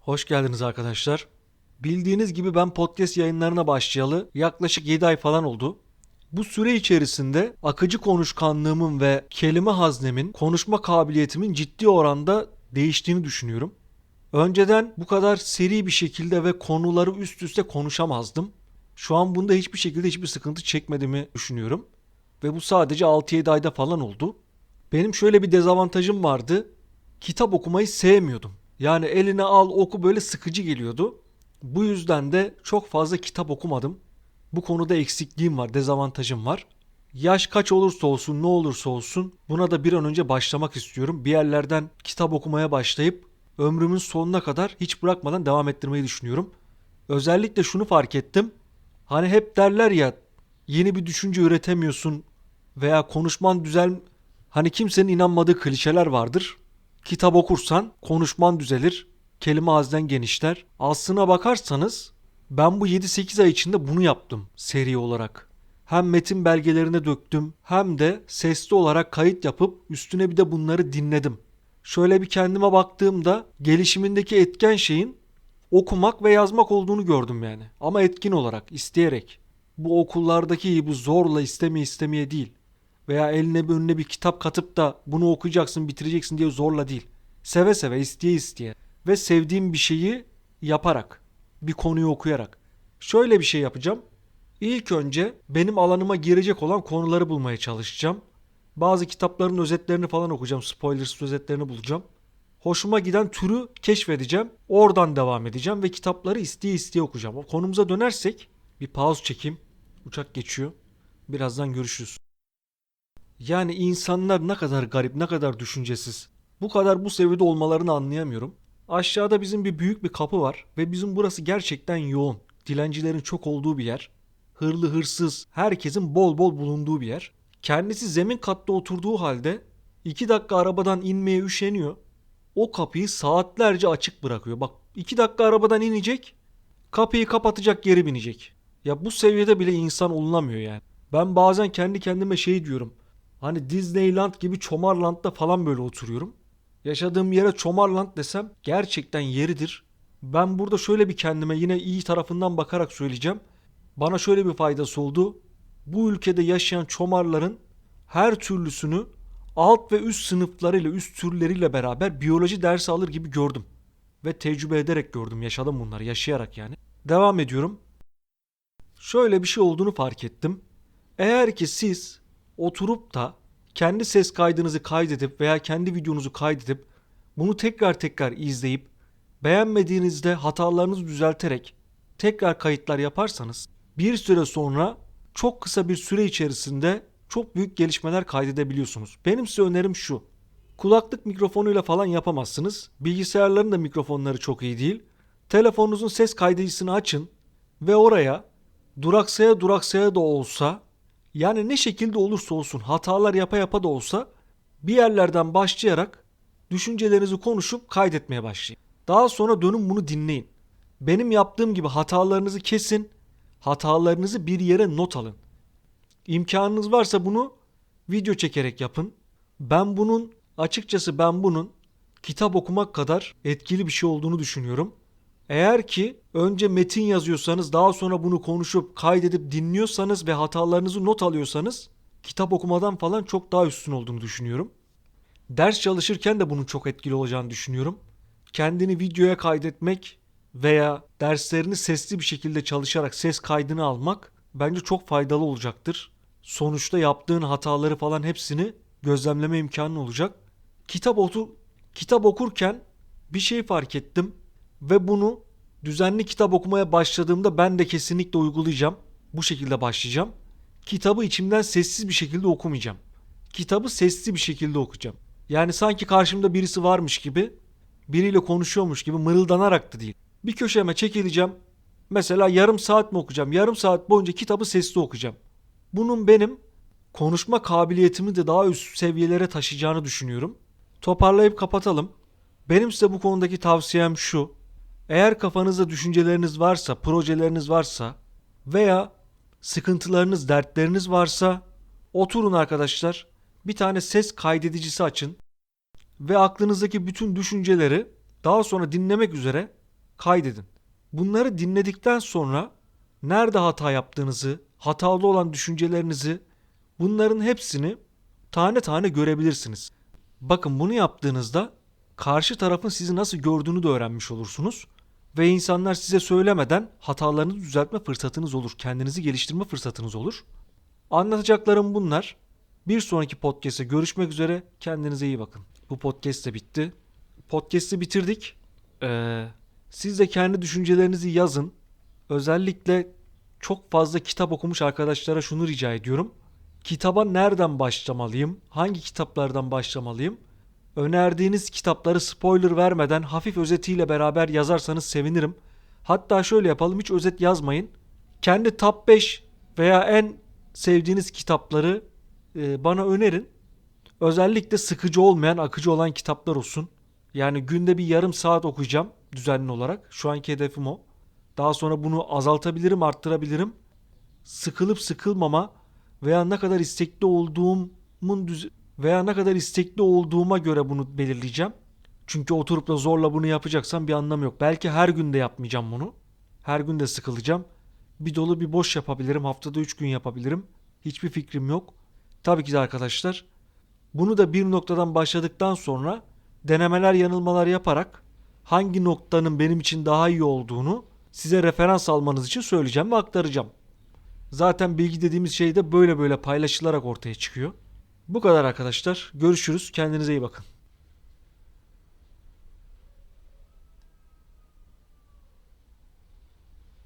Hoş geldiniz arkadaşlar. Bildiğiniz gibi ben podcast yayınlarına başlayalı yaklaşık 7 ay falan oldu. Bu süre içerisinde akıcı konuşkanlığımın ve kelime haznemin, konuşma kabiliyetimin ciddi oranda değiştiğini düşünüyorum. Önceden bu kadar seri bir şekilde ve konuları üst üste konuşamazdım. Şu an bunda hiçbir şekilde hiçbir sıkıntı çekmediğimi düşünüyorum. Ve bu sadece 6-7 ayda falan oldu. Benim şöyle bir dezavantajım vardı. Kitap okumayı sevmiyordum. Yani eline al oku böyle sıkıcı geliyordu. Bu yüzden de çok fazla kitap okumadım. Bu konuda eksikliğim var, dezavantajım var. Yaş kaç olursa olsun, ne olursa olsun buna da bir an önce başlamak istiyorum. Bir yerlerden kitap okumaya başlayıp ömrümün sonuna kadar hiç bırakmadan devam ettirmeyi düşünüyorum. Özellikle şunu fark ettim. Hani hep derler ya yeni bir düşünce üretemiyorsun veya konuşman düzel hani kimsenin inanmadığı klişeler vardır. Kitap okursan konuşman düzelir, kelime haznen genişler. Aslına bakarsanız ben bu 7-8 ay içinde bunu yaptım seri olarak. Hem metin belgelerine döktüm hem de sesli olarak kayıt yapıp üstüne bir de bunları dinledim. Şöyle bir kendime baktığımda gelişimindeki etken şeyin okumak ve yazmak olduğunu gördüm yani. Ama etkin olarak, isteyerek. Bu okullardaki gibi zorla istemeye istemeye değil. Veya eline bir önüne bir kitap katıp da bunu okuyacaksın, bitireceksin diye zorla değil. Seve seve, isteye isteye. Ve sevdiğim bir şeyi yaparak. Bir konuyu okuyarak. Şöyle bir şey yapacağım. İlk önce benim alanıma girecek olan konuları bulmaya çalışacağım. Bazı kitapların özetlerini falan okuyacağım. Spoilersız özetlerini bulacağım. Hoşuma giden türü keşfedeceğim. Oradan devam edeceğim ve kitapları isteye isteye okuyacağım. Konumuza dönersek bir pause çekeyim. Uçak geçiyor. Birazdan görüşürüz. Yani insanlar ne kadar garip, ne kadar düşüncesiz. Bu kadar bu seviyede olmalarını anlayamıyorum. Aşağıda bizim bir büyük bir kapı var ve bizim burası gerçekten yoğun. Dilencilerin çok olduğu bir yer. Hırlı hırsız, herkesin bol bol bulunduğu bir yer. Kendisi zemin katta oturduğu halde 2 dakika arabadan inmeye üşeniyor. O kapıyı saatlerce açık bırakıyor. Bak 2 dakika arabadan inecek, kapıyı kapatacak geri binecek. Ya bu seviyede bile insan olunamıyor yani. Ben bazen kendi kendime şey diyorum. Hani Disneyland gibi Çomarland'da falan böyle oturuyorum. Yaşadığım yere Çomarland desem gerçekten yeridir. Ben burada şöyle bir kendime yine iyi tarafından bakarak söyleyeceğim. Bana şöyle bir faydası oldu. Bu ülkede yaşayan çomarların her türlüsünü alt ve üst sınıflarıyla, üst türleriyle beraber biyoloji dersi alır gibi gördüm. Ve tecrübe ederek gördüm, yaşadım bunları, yaşayarak yani. Devam ediyorum. Şöyle bir şey olduğunu fark ettim. Eğer ki siz oturup da kendi ses kaydınızı kaydedip veya kendi videonuzu kaydedip bunu tekrar tekrar izleyip beğenmediğinizde hatalarınızı düzelterek tekrar kayıtlar yaparsanız bir süre sonra çok kısa bir süre içerisinde çok büyük gelişmeler kaydedebiliyorsunuz. Benim size önerim şu. Kulaklık mikrofonuyla falan yapamazsınız. Bilgisayarların da mikrofonları çok iyi değil. Telefonunuzun ses kaydedicisini açın ve oraya duraksaya duraksaya da olsa yani ne şekilde olursa olsun hatalar yapa yapa da olsa bir yerlerden başlayarak düşüncelerinizi konuşup kaydetmeye başlayın. Daha sonra dönün bunu dinleyin. Benim yaptığım gibi hatalarınızı kesin, hatalarınızı bir yere not alın. İmkanınız varsa bunu video çekerek yapın. Ben bunun açıkçası ben bunun kitap okumak kadar etkili bir şey olduğunu düşünüyorum. Eğer ki önce metin yazıyorsanız daha sonra bunu konuşup kaydedip dinliyorsanız ve hatalarınızı not alıyorsanız kitap okumadan falan çok daha üstün olduğunu düşünüyorum. Ders çalışırken de bunun çok etkili olacağını düşünüyorum. Kendini videoya kaydetmek veya derslerini sesli bir şekilde çalışarak ses kaydını almak bence çok faydalı olacaktır. Sonuçta yaptığın hataları falan hepsini gözlemleme imkanı olacak. Kitap otur kitap okurken bir şey fark ettim ve bunu düzenli kitap okumaya başladığımda ben de kesinlikle uygulayacağım. Bu şekilde başlayacağım. Kitabı içimden sessiz bir şekilde okumayacağım. Kitabı sesli bir şekilde okuyacağım. Yani sanki karşımda birisi varmış gibi, biriyle konuşuyormuş gibi mırıldanarak da değil. Bir köşeme çekileceğim. Mesela yarım saat mi okuyacağım? Yarım saat boyunca kitabı sesli okuyacağım. Bunun benim konuşma kabiliyetimi de daha üst seviyelere taşıyacağını düşünüyorum. Toparlayıp kapatalım. Benim size bu konudaki tavsiyem şu. Eğer kafanızda düşünceleriniz varsa, projeleriniz varsa veya sıkıntılarınız, dertleriniz varsa oturun arkadaşlar. Bir tane ses kaydedicisi açın ve aklınızdaki bütün düşünceleri daha sonra dinlemek üzere kaydedin. Bunları dinledikten sonra nerede hata yaptığınızı, hatalı olan düşüncelerinizi bunların hepsini tane tane görebilirsiniz. Bakın bunu yaptığınızda karşı tarafın sizi nasıl gördüğünü de öğrenmiş olursunuz. Ve insanlar size söylemeden hatalarınızı düzeltme fırsatınız olur. Kendinizi geliştirme fırsatınız olur. Anlatacaklarım bunlar. Bir sonraki podcast'te görüşmek üzere. Kendinize iyi bakın. Bu podcast de bitti. Podcast'i bitirdik. Ee, siz de kendi düşüncelerinizi yazın. Özellikle çok fazla kitap okumuş arkadaşlara şunu rica ediyorum. Kitaba nereden başlamalıyım? Hangi kitaplardan başlamalıyım? Önerdiğiniz kitapları spoiler vermeden hafif özetiyle beraber yazarsanız sevinirim. Hatta şöyle yapalım hiç özet yazmayın. Kendi top 5 veya en sevdiğiniz kitapları e, bana önerin. Özellikle sıkıcı olmayan, akıcı olan kitaplar olsun. Yani günde bir yarım saat okuyacağım düzenli olarak. Şu anki hedefim o. Daha sonra bunu azaltabilirim, arttırabilirim. Sıkılıp sıkılmama veya ne kadar istekli olduğumun veya ne kadar istekli olduğuma göre bunu belirleyeceğim. Çünkü oturup da zorla bunu yapacaksam bir anlamı yok. Belki her gün de yapmayacağım bunu. Her gün de sıkılacağım. Bir dolu bir boş yapabilirim. Haftada 3 gün yapabilirim. Hiçbir fikrim yok. Tabii ki de arkadaşlar. Bunu da bir noktadan başladıktan sonra denemeler yanılmalar yaparak hangi noktanın benim için daha iyi olduğunu size referans almanız için söyleyeceğim ve aktaracağım. Zaten bilgi dediğimiz şey de böyle böyle paylaşılarak ortaya çıkıyor. Bu kadar arkadaşlar. Görüşürüz. Kendinize iyi bakın.